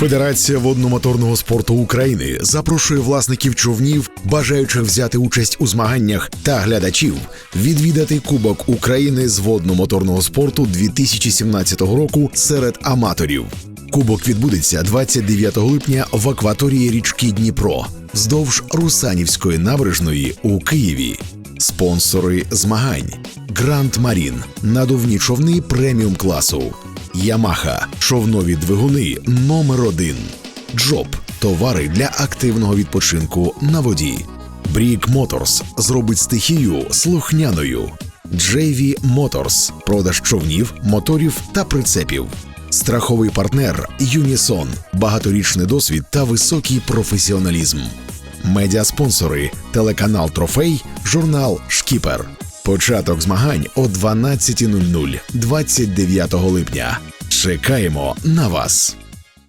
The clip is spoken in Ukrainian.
Федерація водномоторного спорту України запрошує власників човнів, бажаючих взяти участь у змаганнях та глядачів відвідати Кубок України з водномоторного спорту 2017 року серед аматорів. Кубок відбудеться 29 липня в акваторії річки Дніпро вздовж Русанівської набережної у Києві. Спонсори змагань Гранд Марін, надувні човни преміум класу, Ямаха, човнові двигуни номер 1 Джоб товари для активного відпочинку на воді. Брік Моторс зробить стихію слухняною. JV Motors – продаж човнів, моторів та прицепів. Страховий партнер Юнісон, багаторічний досвід та високий професіоналізм. Медіаспонсори телеканал Трофей, журнал Шкіпер. Початок змагань о 12.00 29 липня. Чекаємо на вас.